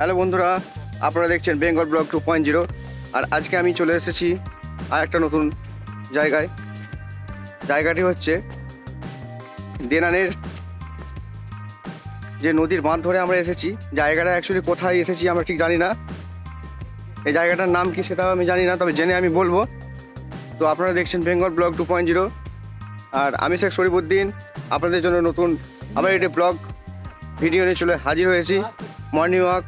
Hello বন্ধুরা, আপনারা দেখছেন Bengal blog two point zero আর আজকে আমি চলে এসেছি আর একটা নতুন জায়গায়। জায়গাটি হচ্ছে দেনানের যে নদীর বাঁধ ধরে আমরা এসেছি। জায়গাটা অ্যাকচুয়ালি কোথায় এসেছি আমরা ঠিক জানি না। এই জায়গাটার নাম কি সেটাও আমি জানি না, তবে জেনে আমি বলব। তো আপনারা দেখছেন Bengal blog two point zero আর আমি শেখ শরীফুদ্দিন, আপনাদের জন্য নতুন আবার একটি ব্লগ ভিডিও নিয়ে চলে হাজির হয়েছি। Morning walk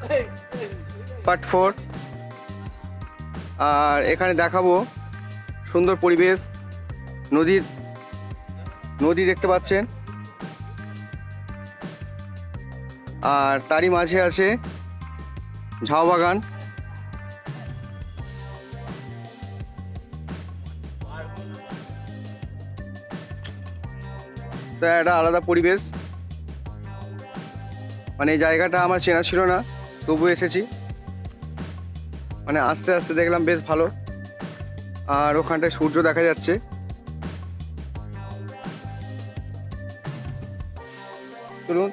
part four. আর এখানে দেখাবো সুন্দর পরিবেশ নদীর নদী দেখতে পাচ্ছেন। আর তারই মাঝে আছে ঝাউ বাগান। তো একটা আলাদা পরিবেশ। মানে এই জায়গাটা আমার চেনা ছিল না তবু এসেছি। মানে আস্তে আস্তে দেখলাম বেশ ভালো। আর ওখানটায় সূর্য দেখা যাচ্ছে। চলুন।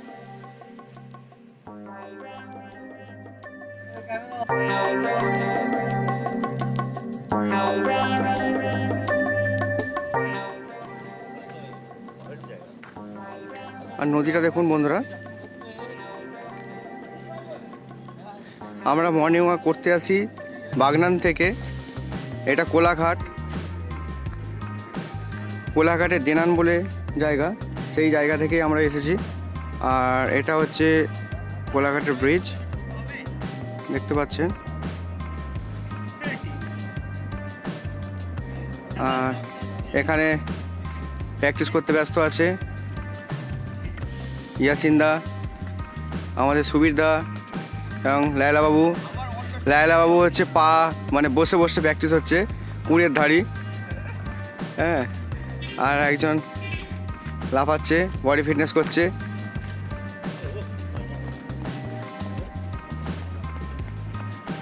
আর নদীটা দেখুন বন্ধুরা। আমরা মর্নিং ওয়াক করতে আসি বাগনান থেকে। এটা কোলাঘাট। কোলাঘাটের দেনান বলে জায়গা, সেই জায়গা থেকেই আমরা এসেছি। আর এটা হচ্ছে কোলাঘাটের ব্রিজ দেখতে পাচ্ছেন? আর এখানে প্র্যাকটিস করতে ব্যস্ত আছে। ইয়াসিন্দা আমাদের সুবীর দা এবং লায়লা বাবু লায়লা বাবু হচ্ছে পা মানে বসে বসে প্র্যাকটিস হচ্ছে, কুড়ের ধাড়ি হ্যাঁ আর একজন লাফাচ্ছে বডি ফিটনেস করছে।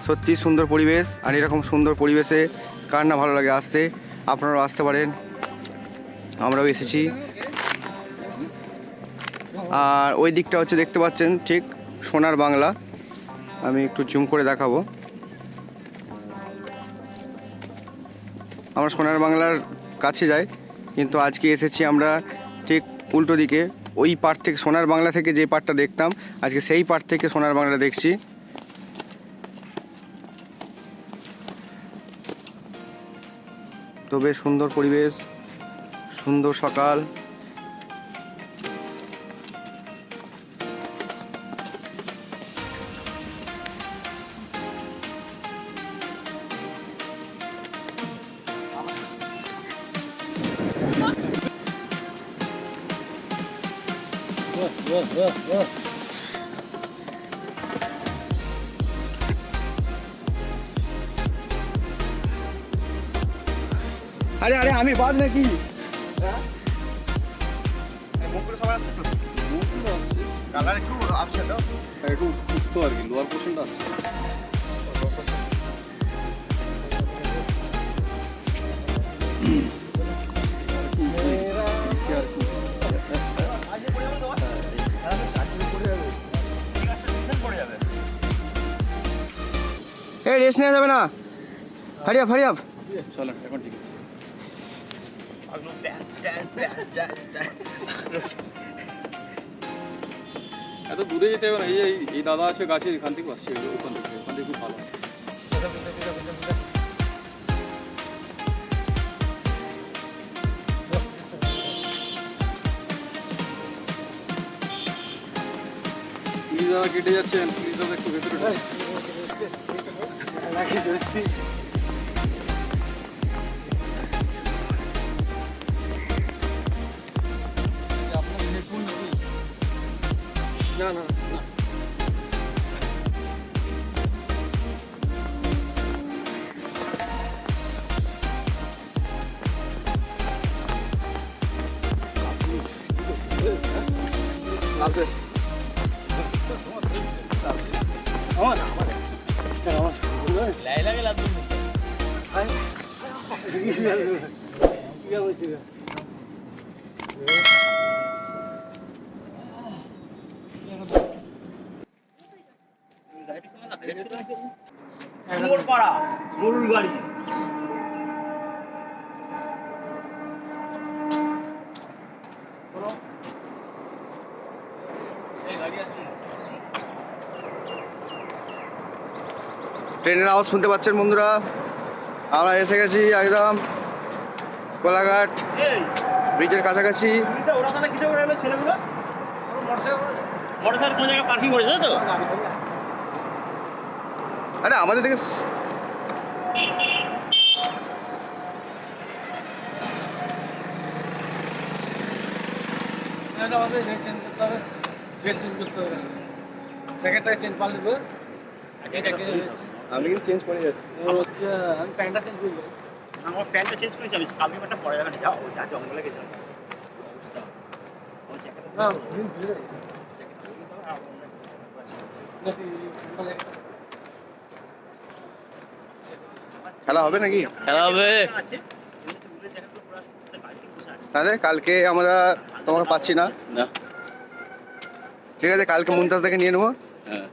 সত্যি সুন্দর পরিবেশ, আর এরকম সুন্দর পরিবেশে কার না ভালো লাগে আসতে, আপনারাও আসতে পারেন। আমরাও এসেছি। আর ওই দিকটা হচ্ছে দেখতে পাচ্ছেন, ঠিক সোনার বাংলা। আমি একটু জুম করে দেখাবো। আমরা সোনার বাংলার কাছে যাই, কিন্তু আজকে এসেছি আমরা ঠিক উল্টো দিকে। ওই পার্ট থেকে সোনার বাংলা থেকে যে পার্টটা দেখতাম, আজকে সেই পার্ট থেকে সোনার বাংলা দেখছি। তো বেশ সুন্দর পরিবেশ, সুন্দর সকাল। আরে আরে আমি বাদ নাকি? সবাই আসছে তো? কালার একটু একটু উঠতো আর কি লোয়ার পোর্শনটা আসছে। এই রেস্ট নেওয়া যাবে না। হারিয়াপ হারিয়াপ চলেন এখন ঠিক আছে। এত দূরে যেতে হবে না এই এই- এই দাদা আছে গাছে এখান থেকে আসছে ওখান থেকে ওখান থেকে খুব ভালো। প্লিজ দাদা কেটে যাচ্ছেন প্লিজ দাদা একটু ভেতরে Non, non, non. ট্রেনের আওয়াজ শুনতে পাচ্ছেন বন্ধুরা? আমরা এসে গেছি একদম কোলাঘাট এই। ব্রিজের কাছাকাছি। তুমিটা ওরা তাহলে কিসে করে এলো ছেলেগুলো? মোটরসাইকেল কোন জায়গায় পার্কিং করেছে তাই তো? আরে আমাদের দিকে জ্যাকেটটা চেঞ্জ পাল্টে দেবো। আমি কিন্তু চেঞ্জ করে যাচ্ছি। হচ্ছে আমি প্যান্টটা চেঞ্জ করব। আমার প্যান্টটা চেঞ্জ করেছি আমি কালকে একটা পরে যাবে যাও যা জঙ্গলে অবস্থা। না ভিড় খেলা হবে নাকি? খেলা হবে। তাহলে কালকে আমরা তোমাকে পাচ্ছি না। না। ঠিক আছে কালকে মুমতাজ থেকে নিয়ে নেব। হ্যাঁ।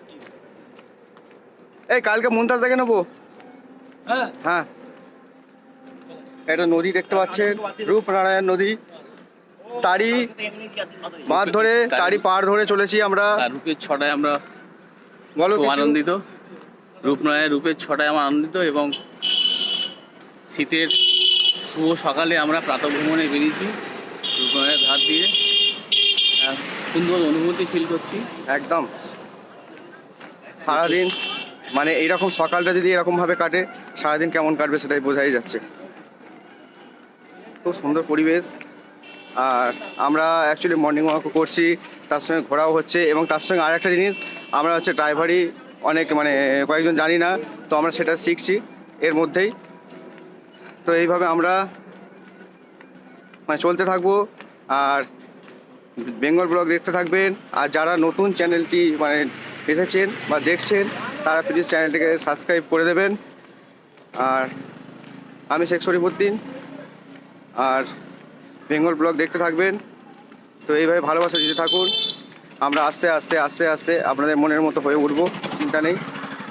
এই কালকে মুমতাজ দেখে নেব? হ্যাঁ। হ্যাঁ। একটা নদী দেখতে পাচ্ছেন রূপনারায়ণ নদী। তারই ভালোই। মাঠ ধরে তারই পাড় ধরে চলেছি আমরা। রূপের ছটায় আমরা বলো। আনন্দিত। রূপনয়ের রূপের ছটায় আমরা আনন্দিত এবং শীতের শুভ সকালে আমরা প্রাতঃভ্রমণে বেরিয়েছি। রূপনয়ের ধার দিয়ে। আহ, সুন্দর অনুভূতি ফিল করছি। একদম। সারাদিন মানে এইরকম সকালটা যদি এরকম ভাবে কাটে, সারাদিন কেমন কাটবে সেটাই বোঝাই যাচ্ছে। খুব সুন্দর পরিবেশ। আর আমরা অ্যাকচুয়ালি মর্নিং ওয়াকও করছি, তার সঙ্গে ঘোরাও হচ্ছে এবং তার সঙ্গে আর একটা জিনিস, আমরা হচ্ছে ড্রাইভারই অনেক মানে কয়েকজন জানি না, তো আমরা সেটা শিখছি এর মধ্যেই। তো এইভাবে আমরা মানে চলতে থাকব। আর বেঙ্গল ব্লগ দেখতে থাকবেন। আর যারা নতুন চ্যানেলটি মানে এসেছেন বা দেখছেন তারা প্লিজ চ্যানেলটিকে সাবস্ক্রাইব করে দেবেন। আর আমি শেখ শরীফুদ্দিন, আর বেঙ্গল ব্লগ দেখতে থাকবেন। তো এইভাবে ভালোবাসা দিতে থাকুন। আমরা আস্তে আস্তে আস্তে আস্তে আপনাদের মনের মতো হয়ে উঠবো। চিন্তা নেই।